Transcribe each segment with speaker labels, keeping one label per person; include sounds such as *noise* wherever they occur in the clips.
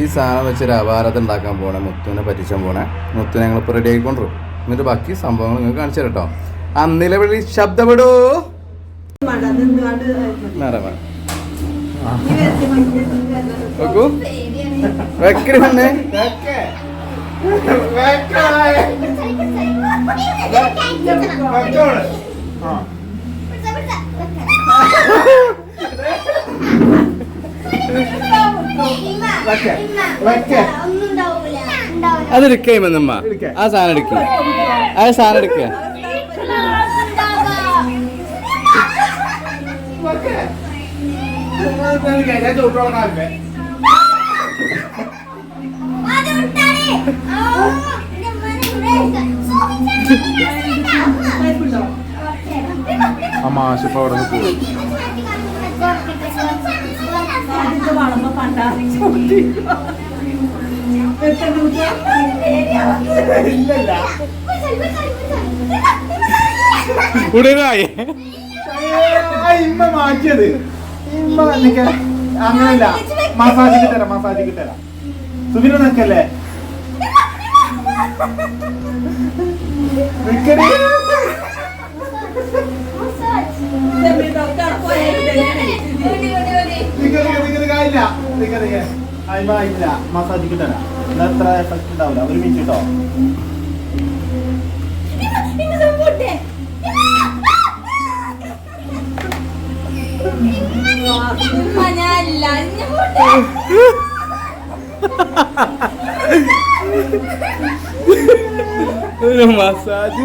Speaker 1: ഈ സാധനം വെച്ചൊരു അപാരത ഉണ്ടാക്കാൻ പോണേ മുത്തുവിനെ പറ്റിച്ചാൻ പോണേ. ഞങ്ങൾ ഞങ്ങളിപ്പോൾ റെഡി ആയിക്കൊണ്ടിരും എന്നിട്ട് ബാക്കി സംഭവങ്ങൾ നിങ്ങൾക്ക് കാണിച്ചു കേട്ടോ. ആ നിലവിളി ശബ്ദപ്പെടൂ. നോക്കൂ. വെക്കടി. അത് എടുക്കേമെന്നമ്മ ആ സാധനം എടുക്കുക ആ സാധനം എടുക്കുക
Speaker 2: ആ മാഷിപ്പോ അവിടെ നിന്ന്
Speaker 1: ഉടനായി
Speaker 2: ഇമ്മ മാറ്റിയത്. ഇമ്മ നിക്ക അങ്ങനല്ല മസാജ് തരാം മസാജ് തരാം. സുബിന നിക്കല്ലേ ഇല്ല. മസാജ് കിട്ടരാ എന്നാ എത്ര എഫക്ട് ഉണ്ടാവില്ല. ഒരു മിനിറ്റ് കേട്ടോ?
Speaker 1: മസാജ്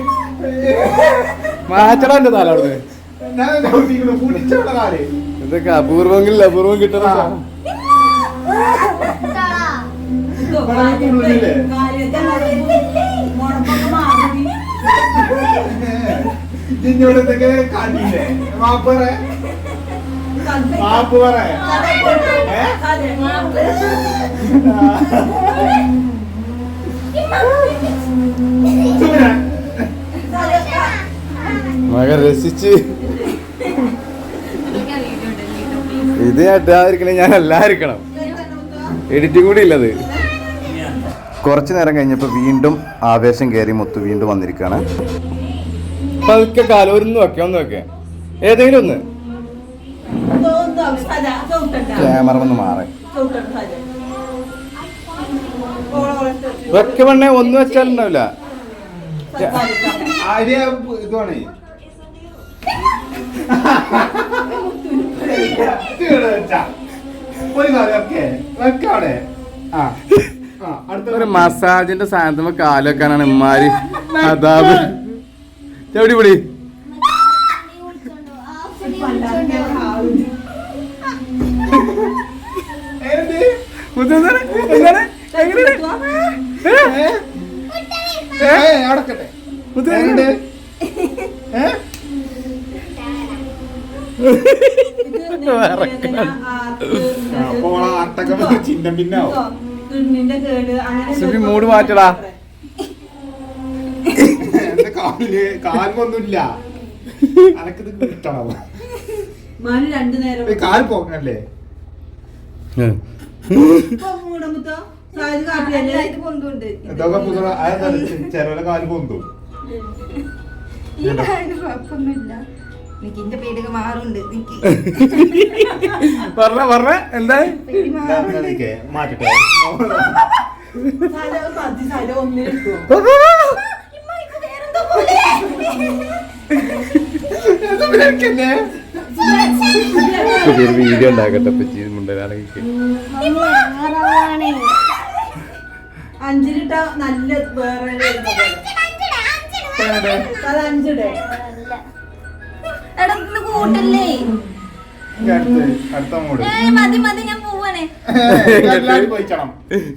Speaker 1: മാറ്റടാ എന്റെ തല അവിടുന്ന്. ഇതൊക്കെ അപൂർവങ്ങളിൽ അപൂർവം
Speaker 2: കിട്ടണേ മാപ്പ് പറ? സുബിന,
Speaker 1: മകൻ രസിച്ച് ഇത് ഇട്ടാതിരിക്കണേ ഞാൻ എല്ലായിരിക്കണം എഡിറ്റിംഗ് കൂടി ഇല്ലത്. കുറച്ച് നേരം കഴിഞ്ഞപ്പോൾ വീണ്ടും ആവേശം കയറി മുത്തു വീണ്ടും വന്നിരിക്കുകയാണ് പതുക്കെ കാലം ഒരു വെക്കാം ഒന്ന് വെക്കാം. ഏതെങ്കിലും ഒന്ന്. ക്യാമറ ഒന്ന് മാറേ. വെക്ക പെണ്ണെ ഒന്ന് വെച്ചാലുണ്ടാവില്ല
Speaker 2: വെച്ചാ. *laughs* ഒരു
Speaker 1: മസാജിന്റെ സാധനത്തിന് കാൽ വെക്കാനാണ് ഇമ്മാര് അതാവ് എവിടെ പിടി.
Speaker 2: ഏത്?
Speaker 1: മുത്ത് എന്താണ്? എന്താണ്? എങ്ങനെയാണ്?
Speaker 2: ഏ? ഏ, അവിടെ നിക്കട്ടെ.
Speaker 1: മുത്ത്
Speaker 2: എങ്ങനുണ്ട്? ഏ?
Speaker 1: മൂഡ് മാറ്റടാ.
Speaker 2: കാലിൽ കാൽമൊന്നുമില്ല അനക്കിത് കിട്ടണം.
Speaker 3: മാന് രണ്ടു നേരം
Speaker 2: ഈ കാൽ കാൽ പൊന്തും.
Speaker 4: എനിക്ക് എന്റെ പേടിയൊക്കെ മാറുണ്ട് നിക്കി.
Speaker 1: പറഞ്ഞ പറഞ്ഞ എന്താ?
Speaker 2: മാറ്റട്ടെ?
Speaker 1: പുതിയൊരു വീഡിയോ ഉണ്ടാക്കട്ടെ പറ്റി മുണ്ടനാണെങ്കിൽ
Speaker 3: അഞ്ചിലിട്ട നല്ല വേറെ അഞ്ചിടെ.
Speaker 4: എടാ ഇന്ന് കൂട്ടല്ലേ
Speaker 2: അടുത്ത് അടുത്ത മൂട്.
Speaker 4: മതി മതി ഞാൻ പോവാണേ.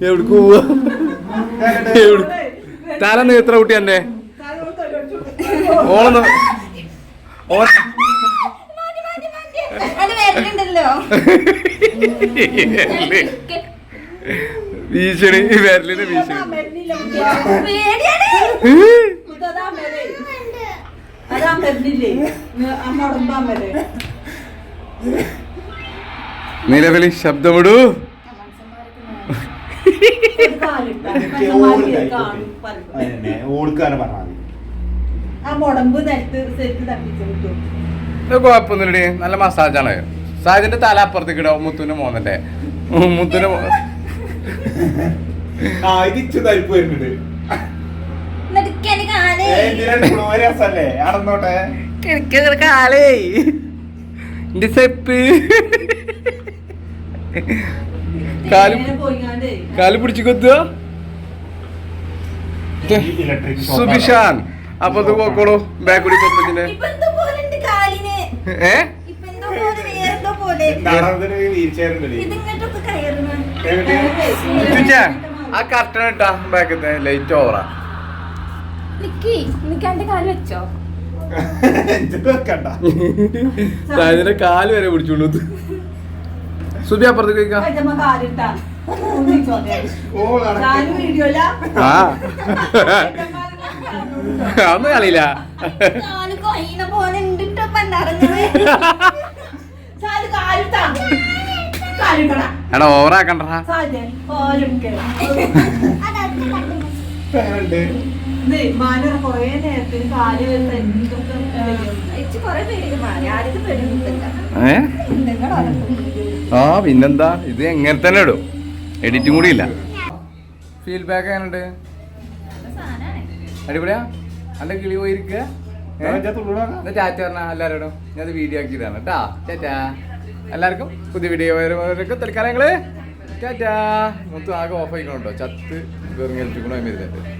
Speaker 1: എവിടേക്ക് പോവാ? എത്ര കുട്ടി എന്റെ ഓളന്ന് ഭീഷണി വിരലിന് ഭീഷണി.
Speaker 3: മുടമ്പ് നിലത്ത് ശരിക്ക് തട്ടിച്ചു കിട്ടും.
Speaker 1: ഇത് കുഴപ്പമൊന്നുമില്ലടി നല്ല മസാജാണ്. സാജിന്റെ തല അപ്പുറത്തേക്ക് ഇടാവും മുത്തുവിന്റെ മോന്നല്ലേ മുത്തുവിന്റെ
Speaker 2: തരിപ്പ് വരുന്നുണ്ട്.
Speaker 4: എന്നിട്ട് കാലേ.
Speaker 1: എന്റെ സെപ്പ് പിടിച്ചു കൊത്തുക. സുബിഷാൻ അപ്പൊ ഇത് പോക്കോളൂ. ബാക്കുടി കൊപ്പച്ചിന്റെ
Speaker 4: ഇപ്പൊ എന്തോ പോലെ ഉണ്ട്
Speaker 1: ഏ? ആ കർട്ടൻ ഇട്ടാ ബാക്കത്തെ ലൈറ്റ് ഓവറാ
Speaker 5: എന്റെ
Speaker 1: കാൽ വരെ പിടിച്ചോളൂ. സുബി
Speaker 2: അപ്പുറത്ത്
Speaker 3: വീഡിയോയില?
Speaker 1: ആ. അതൊന്നും കളിയില്ല. എടാ ഓവറാക്കണ്ടാ
Speaker 3: കൊറേ നേരത്തിന് കാൽ എന്തൊക്കെ
Speaker 1: ഏ? ആ പിന്നെന്താ? ഇത് എങ്ങനെ തന്നെ ഇടും? എഡിറ്റും കൂടി ഇല്ല. ഫീഡ്ബാക്ക് എങ്ങനെയുണ്ട്? അടിപൊളിയാ? അന്റെ കിളി പോയിരിക്കുക ടാറ്റ പറഞ്ഞ എല്ലാവരോടും ഞാൻ വീഡിയോ ആക്കിയതാണ് കേട്ടാ ടാറ്റാ. എല്ലാവർക്കും പുതിയ വീഡിയോ വരുന്നവർക്ക് തൽക്കാലം ഞങ്ങൾ മൊത്തം ആകെ ഓഫ് ആയിക്കണോ ചത്ത് വെറും എന്ന് വരുന്നുണ്ട്